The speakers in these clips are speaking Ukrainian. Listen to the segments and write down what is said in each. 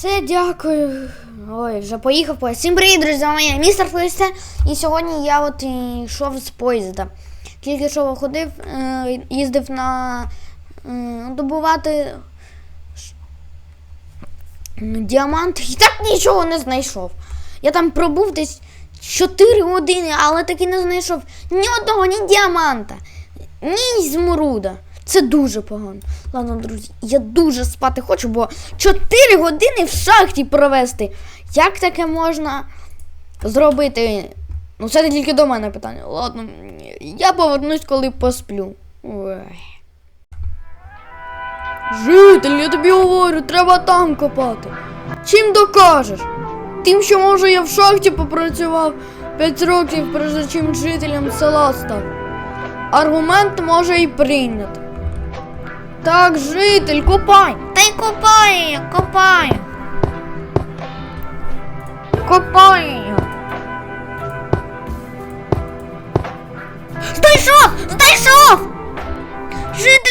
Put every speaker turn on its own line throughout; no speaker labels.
Все, дякую. Ой, вже поїхав поїзд. Всім привіт, друзі, з містер Флисте. І сьогодні я от йшов з поїзда. Тільки що ходив, е, їздив на е, добувати діамант і так нічого не знайшов. Я там пробув десь 4 години, але таки не знайшов ні одного, ні діаманта, ні зморуда. Це дуже погано. Ладно, друзі, я дуже спати хочу, бо 4 години в шахті провести. Як таке можна зробити? Ну, це тільки до мене питання. Ладно, я повернусь, коли посплю. Ой. Житель, я тобі говорю, треба там копати. Чим докажеш? Тим, що може я в шахті попрацював 5 років, перш чим жителям села став. Аргумент може і прийняти. Так, житель, копай.
Та й копаю, копаю.
Копай.
Знайшов! Знайшов! Жителі,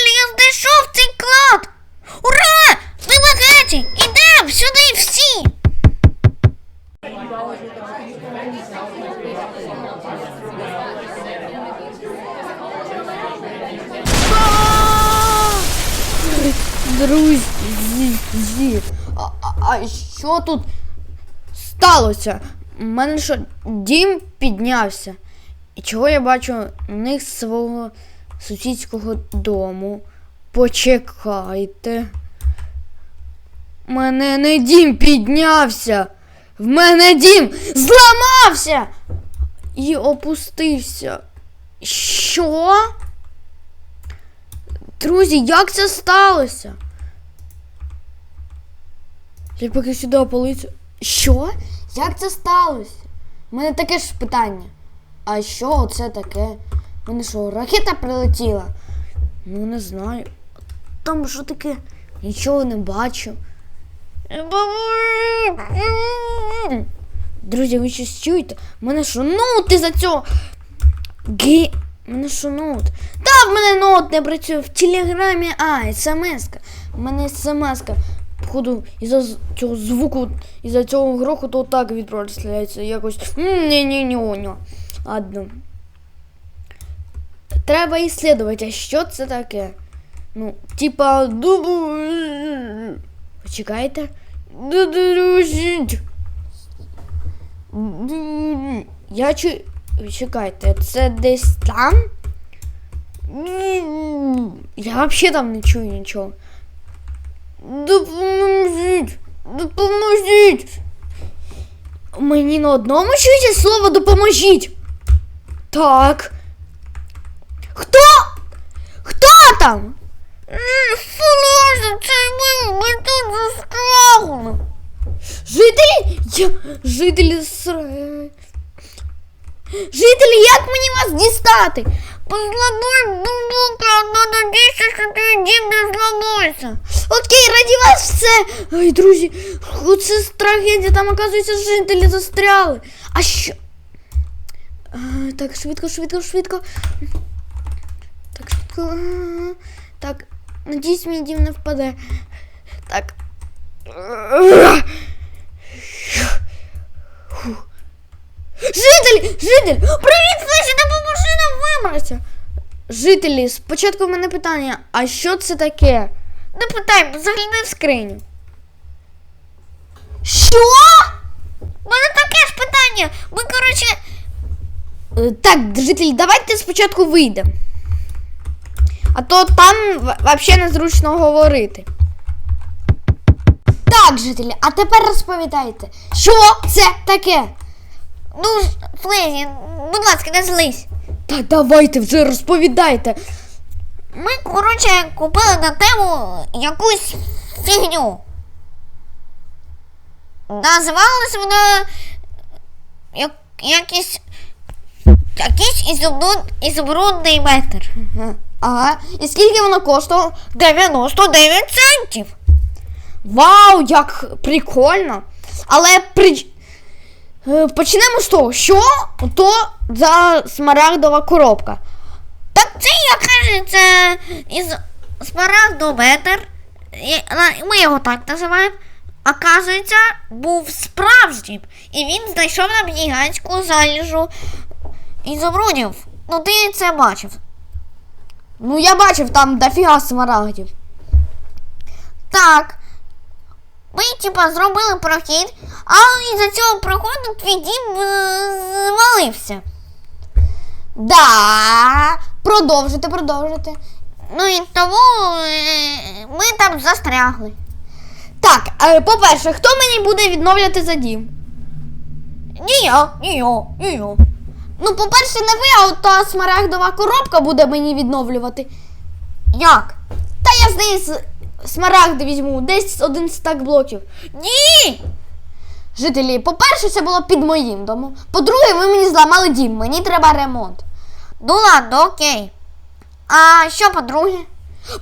Друзі, а, що тут сталося? У мене що, дім піднявся. І чого я бачу них свого сусідського дому? Почекайте. У мене не дім піднявся. В мене дім зламався і опустився. Що? Друзі, як це сталося? Я поки сюди опалився. Що? Як це сталося? У мене таке ж питання. А що це таке? У мене що, ракета прилетіла? Ну не знаю. Там що таке? Нічого не бачу. Друзі, ви щось чуєте? Мене що ноут із-за цього. Гі... Мене що ноут? Та в мене ноут не працює в телеграмі. А, смс-ка. У мене смс-ка. Походу, із-за цього звуку, із-за цього грохоту так відправляється якось. ні ні ні ні Ладно. Треба ісследувати, а що це таке? Ну, типа дубу. Почекайте. Я чу... Чекайте, це десь там? Я взагалі там не чую нічого. Допоможіть! Допоможіть! Мені на одному чується слово допоможіть. Так. Хто? Хто там?
Фулажно, це ми, ми тут застрягли.
Жителі? Я... Жителі сра- Жителі, як мені вас дістати?
Позламай бубука, але надійся, що твій дім не зламався.
Окей, раді вас все. Ой, друзі, це трагедія, там, оказується, жителі застряли. А що? Так, швидко, швидко, швидко. Так, швидко. Так, надіюсь, мій дім не впаде. Так. Жителі! Житель! Привіт, Флесі, допоможи нам вибратися! Жителі, спочатку в мене питання, а що це таке? Не питай, загляни в скриню. Що?
У мене таке ж питання. Ми, коротше,
Е, Так, жителі, давайте спочатку вийдемо. А то там в- взагалі незручно говорити. Так, жителі, а тепер розповідайте, що це таке?
ну, Флезі, будь ласка, не злись.
Так, давайте вже розповідайте.
Ми, коротше, купили на тему якусь фігню. Називалась вона як, якийсь якийсь ізумруд, ізумрудний метр.
Ага. І скільки воно коштувало?
99 центів.
Вау, як прикольно! Але при... е, почнемо з того, що то за смарагдова коробка.
Це, як каже, це із смарагдометр. І- Ми його так називаємо. оказується, був справжнім. І він знайшов нам гігантську заліжу ізумрудів. Ну ти це бачив.
Ну я бачив там дофіга смарагдів.
Так. Ми, типа, зробили прохід, а із-за цього проходу твій дім звалився.
Да. Продовжуйте, продовжуйте.
Ну і тому е, ми там застрягли.
Так, е, по-перше, хто мені буде відновлювати за дім?
Ні я, ні я, ні я.
Ну, по-перше, не ви, а от та смарагдова коробка буде мені відновлювати.
Як?
Та я з неї смарагди візьму, десь один стак блоків.
Ні!
Жителі, по-перше, це було під моїм домом. По-друге, ви мені зламали дім, мені треба ремонт.
Ну ладно, окей. А що по-друге?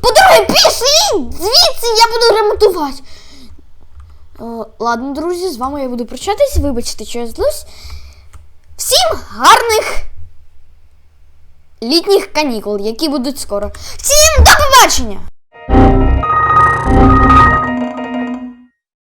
По-друге, пішли! Звідси я буду ремонтувати. Е, ладно, друзі, з вами я буду прощатись. Вибачте, що я злюсь. Всім гарних літніх канікул, які будуть скоро. Всім до побачення!